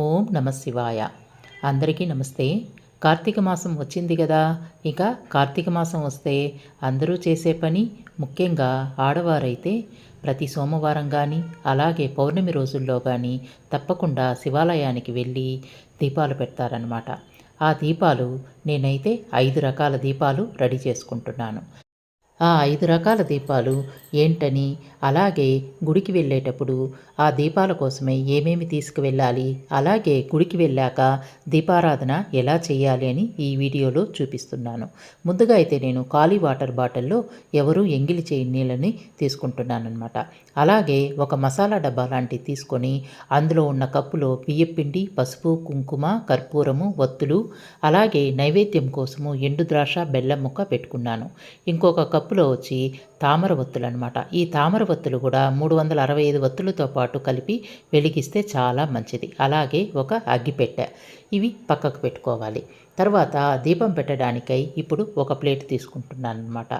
ఓం నమ శివాయ. అందరికీ నమస్తే. కార్తీక మాసం వచ్చింది కదా. ఇక కార్తీక మాసం వస్తే అందరూ చేసే పని ముఖ్యంగా ఆడవారైతే ప్రతి సోమవారం కానీ అలాగే పౌర్ణమి రోజుల్లో కానీ తప్పకుండా శివాలయానికి వెళ్ళి దీపాలు పెడతారనమాట ఆ దీపాలు నేనైతే ఐదు రకాల దీపాలు రెడీ చేసుకుంటున్నాను. ఆ ఐదు రకాల దీపాలు ఏంటని అలాగే గుడికి వెళ్ళేటప్పుడు ఆ దీపాల కోసమే ఏమేమి తీసుకువెళ్ళాలి? అలాగే గుడికి వెళ్ళాక దీపారాధన ఎలా చేయాలి అని ఈ వీడియోలో చూపిస్తున్నాను. ముందుగా అయితే నేను ఖాళీ వాటర్ బాటిల్లో ఎవరు ఎంగిలి చేయని నీళ్ళని తీసుకుంటున్నానమాట అలాగే ఒక మసాలా డబ్బా లాంటివి తీసుకొని అందులో ఉన్న కప్పులో బియ్యపిండి పసుపు కుంకుమ కర్పూరము ఒత్తులు అలాగే నైవేద్యం కోసము ఎండు ద్రాక్ష బెల్లం ముక్క పెట్టుకున్నాను. ఇంకొక కప్పులో వచ్చి తామర ఒత్తులు అనమాట ఈ తామర ఒత్తులు కూడా మూడు వందల అరవై ఐదు ఒత్తులతో పాటు కలిపి వెలిగిస్తే చాలా మంచిది. అలాగే ఒక అగ్గిపెట్టె. ఇవి పక్కకు పెట్టుకోవాలి. తర్వాత దీపం పెట్టడానికై ఇప్పుడు ఒక ప్లేట్ తీసుకుంటున్నాను అనమాట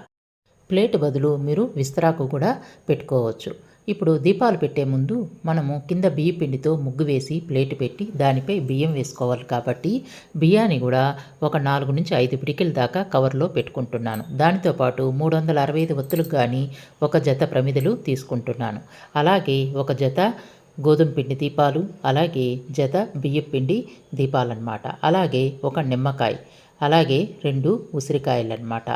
ప్లేట్ బదులు మీరు విస్తరాకు కూడా పెట్టుకోవచ్చు. ఇప్పుడు దీపాలు పెట్టే ముందు మనము కింద బియ్య పిండితో ముగ్గు వేసి ప్లేట్ పెట్టి దానిపై బియ్యం వేసుకోవాలి కాబట్టి బియ్యాన్ని కూడా ఒక నాలుగు నుంచి ఐదు పిడికిల దాకా కవర్లో పెట్టుకుంటున్నాను. దానితో పాటు మూడు వందల అరవై ఐదు ఒత్తులకు కానీ ఒక జత ప్రమిదలు తీసుకుంటున్నాను. అలాగే ఒక జత గోధుమ పిండి దీపాలు అలాగే జత బియ్య పిండి దీపాలన్నమాట. అలాగే ఒక నిమ్మకాయ అలాగే రెండు ఉసిరికాయలన్నమాట.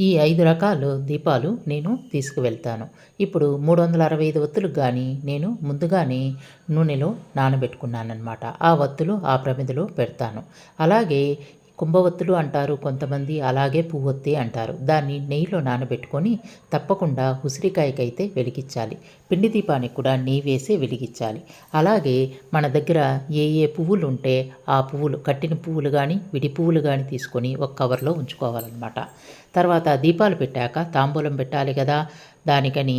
ఈ ఐదు రకాల దీపాలు నేను తీసుకువెళ్తాను. ఇప్పుడు మూడు వందల అరవై ఐదు ఒత్తులకు కానీ నేను ముందుగానే నూనెలో నానబెట్టుకున్నానమాట ఆ ఒత్తులు ఆ ప్రమిదలో పెడతాను. అలాగే కుంభవత్తులు అంటారు కొంతమంది అలాగే పువ్వొత్తి అంటారు. దాన్ని నెయ్యిలో నానబెట్టుకొని తప్పకుండా ఉసిరికాయకైతే వెలిగించాలి. పిండి దీపానికి కూడా నెయ్యి వేసి వెలిగించాలి. అలాగే మన దగ్గర ఏ ఏ పువ్వులు ఉంటే ఆ పువ్వులు కట్టిన పువ్వులు కానీ విడి పువ్వులు కానీ తీసుకొని ఒక కవర్లో ఉంచుకోవాలన్నమాట. తర్వాత దీపాలు పెట్టాక తాంబూలం పెట్టాలి కదా దానికని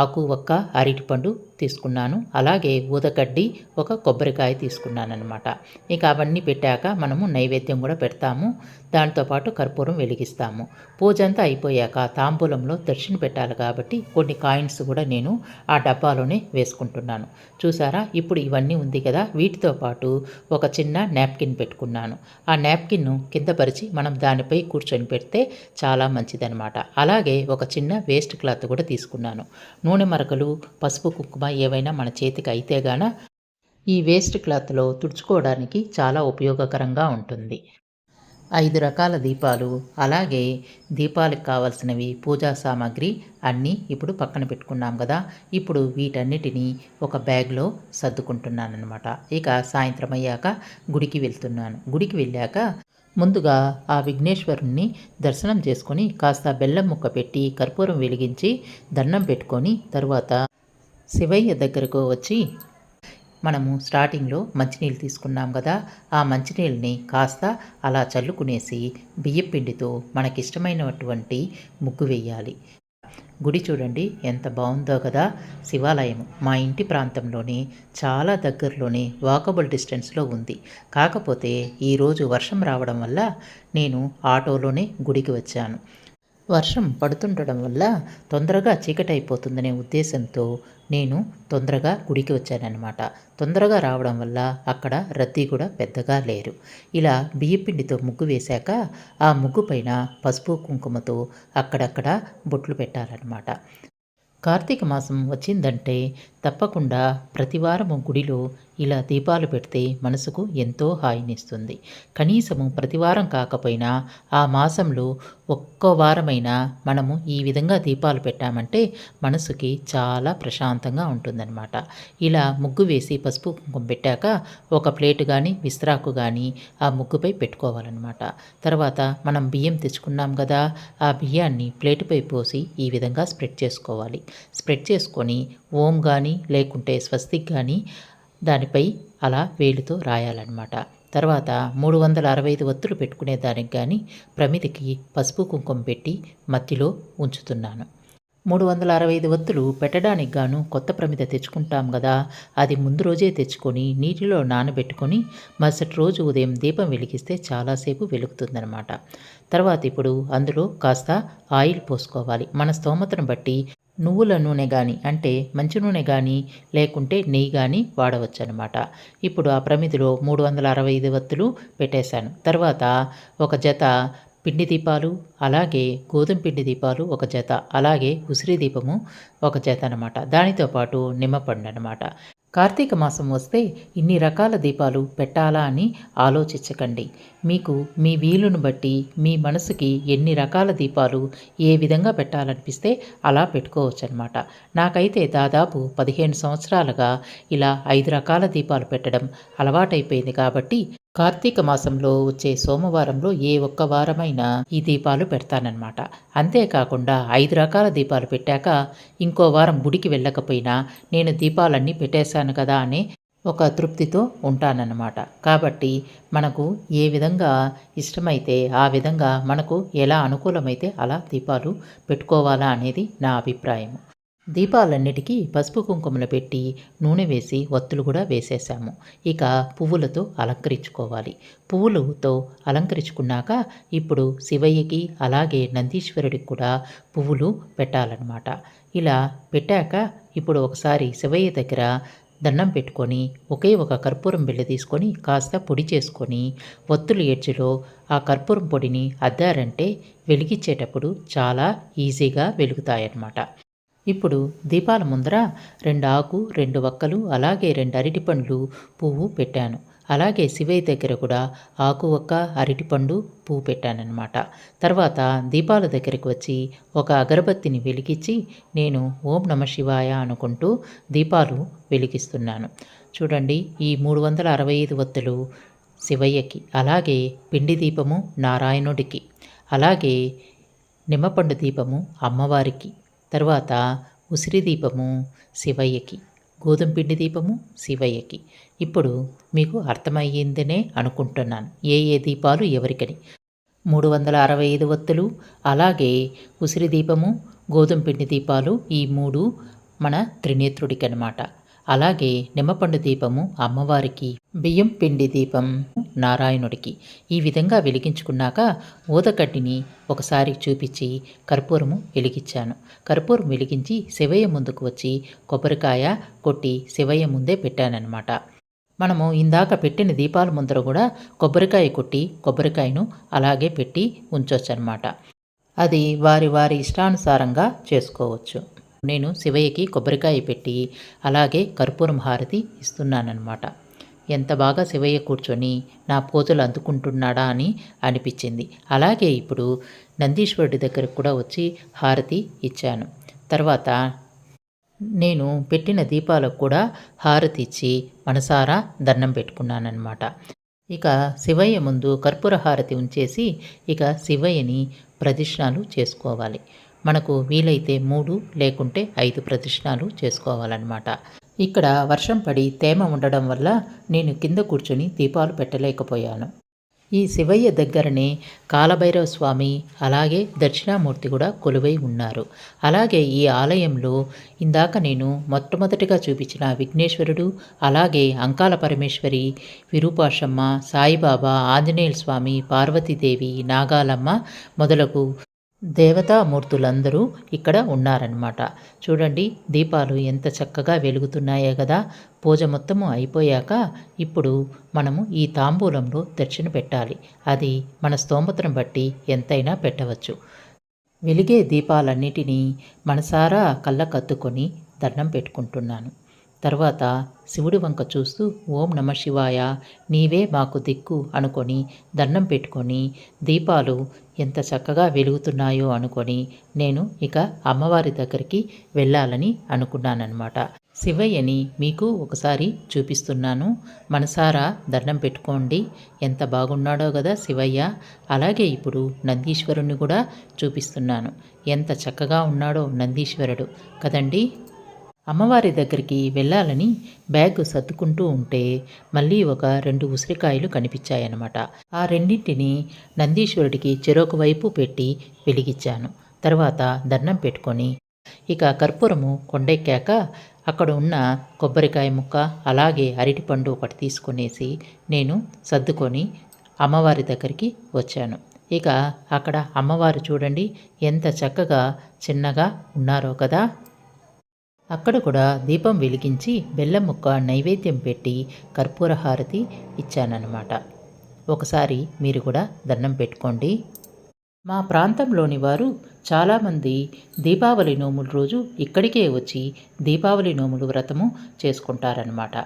ఆకు ఒక్క అరటిపండు తీసుకున్నాను. అలాగే ఊదగడ్డి ఒక కొబ్బరికాయ తీసుకున్నాను అనమాట ఇక అవన్నీ పెట్టాక మనము నైవేద్యం కూడా పెడతాము. దాంతోపాటు కర్పూరం వెలిగిస్తాము. పూజ అంతా అయిపోయాక తాంబూలంలో దర్శనం పెట్టాలి కాబట్టి కొన్ని కాయిన్స్ కూడా నేను ఆ డబ్బాలోనే వేసుకుంటున్నాను. చూసారా? ఇప్పుడు ఇవన్నీ ఉంది కదా. వీటితో పాటు ఒక చిన్న నాప్కిన్ పెట్టుకున్నాను. ఆ నాప్కిన్ కింద పరిచి మనం దానిపై కూర్చొని పెడితే చాలా మంచిదనమాట అలాగే ఒక చిన్న వేస్ట్ క్లాత్ కూడా తీసుకున్నాను. నూనె మరకలు పసుపు కుంకుమ ఏవైనా మన చేతికి అయితే గాన ఈ వేస్ట్ క్లాత్లో తుడుచుకోవడానికి చాలా ఉపయోగకరంగా ఉంటుంది. ఐదు రకాల దీపాలు అలాగే దీపాలకు కావలసినవి పూజా సామాగ్రి అన్నీ ఇప్పుడు పక్కన పెట్టుకున్నాం కదా ఇప్పుడు వీటన్నిటినీ ఒక బ్యాగ్లో సర్దుకుంటున్నాను అనమాట ఇక సాయంత్రం అయ్యాక గుడికి వెళ్తున్నాను. గుడికి వెళ్ళాక ముందుగా ఆ విఘ్నేశ్వరుణ్ణి దర్శనం చేసుకొని కాస్త బెల్లం ముక్క పెట్టి కర్పూరం వెలిగించి దండం పెట్టుకొని తరువాత శివయ్య దగ్గరకు వచ్చి మనము స్టార్టింగ్లో మంచినీళ్ళు తీసుకున్నాం కదా ఆ మంచినీళ్ళని కాస్త అలా చల్లుకునేసి బియ్యపిండితో మనకిష్టమైనటువంటి ముగ్గు వేయాలి. గుడి చూడండి ఎంత బాగుందో కదా. శివాలయం మా ఇంటి ప్రాంతంలోని చాలా దగ్గరలోనే వాకబుల్ డిస్టెన్స్లో ఉంది. కాకపోతే ఈరోజు వర్షం రావడం వల్ల నేను ఆటోలోనే గుడికి వచ్చాను. వర్షం పడుతుండడం వల్ల తొందరగా చీకటైపోతుందనే ఉద్దేశంతో నేను తొందరగా గుడికి వచ్చానన్నమాట. తొందరగా రావడం వల్ల అక్కడ రద్దీ కూడా పెద్దగా లేరు. ఇలా బియ్యపిండితో ముగ్గు వేశాక ఆ ముగ్గు పైన పసుపు కుంకుమతో అక్కడక్కడ బొట్లు పెట్టాలన్నమాట కార్తీక మాసం వచ్చిందంటే తప్పకుండా ప్రతివారము గుడిలో ఇలా దీపాలు పెడితే మనసుకు ఎంతో హాయినిస్తుంది. కనీసము ప్రతివారం కాకపోయినా ఆ మాసంలో ఒక్క వారమైనా మనము ఈ విధంగా దీపాలు పెట్టామంటే మనసుకి చాలా ప్రశాంతంగా ఉంటుందన్నమాట. ఇలా ముగ్గు వేసి పసుపు కుంకుమ పెట్టాక ఒక ప్లేటు కానీ విస్త్రాకు కానీ ఆ ముగ్గుపై పెట్టుకోవాలన్నమాట. తర్వాత మనం బియ్యం తెచ్చుకున్నాం కదా ఆ బియ్యాన్ని ప్లేటుపై పోసి ఈ విధంగా స్ప్రెడ్ చేసుకోవాలి. స్ప్రెడ్ చేసుకొని ఓం కానీ లేకుంటే స్వస్తిక్ కానీ దానిపై అలా వేలుతో రాయాలన్నమాట. తర్వాత మూడు వందల అరవై ఐదు ఒత్తులు పెట్టుకునే దానికి కానీ ప్రమిదికి పసుపు కుంకుమ పెట్టి మధ్యలో ఉంచుతున్నాను. మూడు వందల అరవై ఐదు ఒత్తులు పెట్టడానికి గాను కొత్త ప్రమిద తెచ్చుకుంటాం కదా అది ముందు రోజే తెచ్చుకొని నీటిలో నానబెట్టుకొని మరుసటి రోజు ఉదయం దీపం వెలిగిస్తే చాలాసేపు వెలుగుతుందనమాట తర్వాత ఇప్పుడు అందులో కాస్త ఆయిల్ పోసుకోవాలి. మన స్తోమతను బట్టి నువ్వుల నూనె కానీ అంటే మంచి నూనె కానీ లేకుంటే నెయ్యి కానీ వాడవచ్చు అనమాట ఇప్పుడు ఆ ప్రమిదిలో మూడు వందల అరవై ఐదు వత్తులు పెట్టేశాను. తర్వాత ఒక జత పిండి దీపాలు అలాగే గోధుమ పిండి దీపాలు ఒక జత అలాగే ఉసిరి దీపము ఒక జత అనమాట దానితో పాటు నిమ్మపండు అనమాట కార్తీక మాసం వస్తే ఇన్ని రకాల దీపాలు పెట్టాలా అని ఆలోచించకండి. మీకు మీ వీలును బట్టి మీ మనసుకి ఎన్ని రకాల దీపాలు ఏ విధంగా పెట్టాలనిపిస్తే అలా పెట్టుకోవచ్చు అనమాట నాకైతే దాదాపు పదిహేను సంవత్సరాలుగా ఇలా ఐదు రకాల దీపాలు పెట్టడం అలవాటైపోయింది కాబట్టి కార్తీక మాసంలో వచ్చే సోమవారంలో ఏ ఒక్క వారమైనా ఈ దీపాలు పెడతానన్నమాట. అంతేకాకుండా ఐదు రకాల దీపాలు పెట్టాక ఇంకో వారం గుడికి వెళ్ళకపోయినా నేను దీపాలన్నీ పెట్టేశాను కదా అని ఒక తృప్తితో ఉంటానన్నమాట. కాబట్టి మనకు ఏ విధంగా ఇష్టమైతే ఆ విధంగా మనకు ఎలా అనుకూలమైతే అలా దీపాలు పెట్టుకోవాలా అనేది నా అభిప్రాయం దీపాలన్నిటికీ పసుపు కుంకుమలు పెట్టి నూనె వేసి ఒత్తులు కూడా వేసేసాము. ఇక పువ్వులతో అలంకరించుకోవాలి. పువ్వులతో అలంకరించుకున్నాక ఇప్పుడు శివయ్యకి అలాగే నందీశ్వరుడికి కూడా పువ్వులు పెట్టాలన్నమాట. ఇలా పెట్టాక ఇప్పుడు ఒకసారి శివయ్య దగ్గర దండం పెట్టుకొని ఒకే ఒక కర్పూరం బిళ్ళ తీసుకొని కాస్త పొడి చేసుకొని ఒత్తులు ఎడ్జిలో ఆ కర్పూరం పొడిని అద్దారంటే వెలిగించేటప్పుడు చాలా ఈజీగా వెలుగుతాయన్నమాట. ఇప్పుడు దీపాల ముందర రెండు ఆకు రెండు వక్కలు అలాగే రెండు అరటిపండ్లు పువ్వు పెట్టాను. అలాగే శివయ్య దగ్గర కూడా ఆకు ఒక్క అరటిపండు పువ్వు పెట్టానన్నమాట. తర్వాత దీపాల దగ్గరికి వచ్చి ఒక అగరబత్తిని వెలిగించి నేను ఓం నమ శివాయ అనుకుంటూ దీపాలు వెలిగిస్తున్నాను. చూడండి ఈ మూడు వందల అరవై ఐదు వత్తులు శివయ్యకి అలాగే పిండి దీపము నారాయణుడికి అలాగే నిమ్మపండు దీపము అమ్మవారికి. తర్వాత ఉసిరి దీపము శివయ్యకి గోధుమ పిండి దీపము శివయ్యకి. ఇప్పుడు మీకు అర్థమయ్యిందనే అనుకుంటున్నాను. ఏ ఏ దీపాలు ఎవరికని? మూడు వందల అరవై ఐదు వత్తులు అలాగే ఉసిరి దీపము గోధుమ పిండి దీపాలు ఈ మూడు మన త్రినేత్రుడికి అనమాట అలాగే నిమ్మపండు దీపము అమ్మవారికి బియ్యం పిండి దీపం నారాయణుడికి. ఈ విధంగా వెలిగించుకున్నాక ఊదకడ్డిని ఒకసారి చూపించి కర్పూరము వెలిగించాను. కర్పూరం వెలిగించి శివయ్య ముందుకు వచ్చి కొబ్బరికాయ కొట్టి శివయ్య ముందే పెట్టానన్నమాట. మనము ఇందాక పెట్టిన దీపాల ముందర కూడా కొబ్బరికాయ కొట్టి కొబ్బరికాయను అలాగే పెట్టి ఉంచవచ్చు అనమాట అది వారి వారి ఇష్టానుసారంగా చేసుకోవచ్చు. నేను శివయ్యకి కొబ్బరికాయ పెట్టి అలాగే కర్పూరం హారతి ఇస్తున్నానన్నమాట. ఎంత బాగా శివయ్య కూర్చొని నా పోతులు అందుకుంటున్నాడా అని అనిపించింది. అలాగే ఇప్పుడు నందీశ్వరుడి దగ్గరకు కూడా వచ్చి హారతి ఇచ్చాను. తర్వాత నేను పెట్టిన దీపాలకు కూడా హారతి ఇచ్చి మనసారా దండం పెట్టుకున్నానమాట ఇక శివయ్య ముందు కర్పూర హారతి ఉంచేసి ఇక శివయ్యని ప్రదక్షిణాలు చేసుకోవాలి. మనకు వీలైతే మూడు లేకుంటే ఐదు ప్రదక్షిణాలు చేసుకోవాలన్నమాట. ఇక్కడ వర్షం పడి తేమ ఉండడం వల్ల నేను కింద కూర్చుని దీపాలు పెట్టలేకపోయాను. ఈ శివయ్య దగ్గరనే కాలభైరవ స్వామి అలాగే దక్షిణామూర్తి కూడా కొలువై ఉన్నారు. అలాగే ఈ ఆలయంలో ఇందాక నేను మొట్టమొదటిగా చూపించిన విఘ్నేశ్వరుడు అలాగే అంకాల పరమేశ్వరి విరూపాషమ్మ సాయిబాబా ఆంజనేయ స్వామి పార్వతీదేవి నాగాలమ్మ మొదలగు దేవతామూర్తులందరూ ఇక్కడ ఉన్నారనమాట చూడండి దీపాలు ఎంత చక్కగా వెలుగుతున్నాయో కదా. పూజ మొత్తము అయిపోయాక ఇప్పుడు మనము ఈ తాంబూలంలో దర్శన పెట్టాలి. అది మన స్తోమత్రం బట్టి ఎంతైనా పెట్టవచ్చు. వెలిగే దీపాలన్నిటినీ మనసారా కళ్ళ కత్తుకొని దండం పెట్టుకుంటున్నాను. తర్వాత శివుడి వంక చూస్తూ ఓం నమ శివాయ నీవే మాకు దిక్కు అనుకొని దండం పెట్టుకొని దీపాలు ఎంత చక్కగా వెలుగుతున్నాయో అనుకొని నేను ఇక అమ్మవారి దగ్గరికి వెళ్ళాలని అనుకున్నానమాట శివయ్యని మీకు ఒకసారి చూపిస్తున్నాను. మనసారా దండం పెట్టుకోండి. ఎంత బాగున్నాడో కదా శివయ్య. అలాగే ఇప్పుడు నందీశ్వరుణ్ణి కూడా చూపిస్తున్నాను. ఎంత చక్కగా ఉన్నాడో నందీశ్వరుడు. కదండి? అమ్మవారి దగ్గరికి వెళ్ళాలని బ్యాగ్ సర్దుకుంటూ ఉంటే మళ్ళీ ఒక రెండు ఉసిరికాయలు కనిపించాయన్నమాట. ఆ రెండింటిని నందీశ్వరుడికి చెరొక వైపు పెట్టి వెలిగించాను. తర్వాత దండం పెట్టుకొని ఇక కర్పూరము కొండెక్కాక అక్కడ ఉన్న కొబ్బరికాయ ముక్క అలాగే అరటిపండు ఒకటి తీసుకునేసి నేను సర్దుకొని అమ్మవారి దగ్గరికి వచ్చాను. ఇక అక్కడ అమ్మవారు చూడండి ఎంత చక్కగా చిన్నగా ఉన్నారో కదా! అక్కడ కూడా దీపం వెలిగించి బెల్లం ముక్క నైవేద్యం పెట్టి కర్పూర హారతి ఇచ్చానన్నమాట. ఒకసారి మీరు కూడా దండం పెట్టుకోండి. మా ప్రాంతంలోని వారు చాలామంది దీపావళి నోముల రోజు ఇక్కడికే వచ్చి దీపావళి నోములు వ్రతము చేసుకుంటారనమాట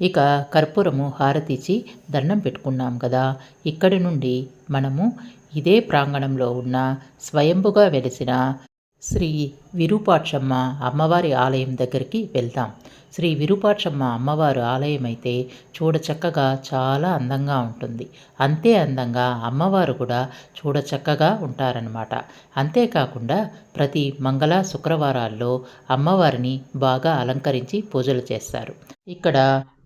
ఇక కర్పూరము హారతిచ్చి దండం పెట్టుకున్నాం కదా ఇక్కడి నుండి మనము ఇదే ప్రాంగణంలో ఉన్న స్వయంభుగా వెలిసిన శ్రీ విరూపాక్షమ్మ అమ్మవారి ఆలయం దగ్గరికి వెళ్దాం శ్రీ విరూపాక్షమ్మ అమ్మవారు ఆలయం అయితే చూడచక్కగా చాలా అందంగా ఉంటుంది. అంతే అందంగా అమ్మవారు కూడా చూడచక్కగా ఉంటారనమాట అంతేకాకుండా ప్రతి మంగళ శుక్రవారాల్లో అమ్మవారిని బాగా అలంకరించి పూజలు చేస్తారు. ఇక్కడ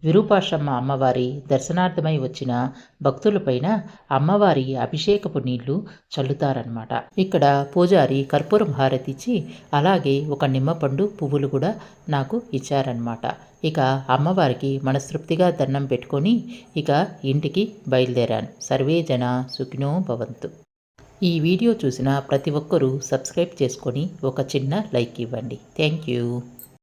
విరూపాక్షమ్మ అమ్మవారి దర్శనార్థమై వచ్చిన భక్తులపైన అమ్మవారి అభిషేకపు నీళ్ళు చల్లుతారనమాట ఇక్కడ పూజారి కర్పూరం హారతిచ్చి అలాగే ఒక నిమ్మపండు పువ్వులు కూడా నాకు ఇచ్చారనమాట ఇక అమ్మవారికి మనస్తృప్తిగా దండం పెట్టుకొని ఇక ఇంటికి బయలుదేరాను. సర్వే జన సుఖినో భవంతు. ఈ వీడియో చూసిన ప్రతి ఒక్కరూ సబ్స్క్రైబ్ చేసుకొని ఒక చిన్న లైక్ ఇవ్వండి. Thank you.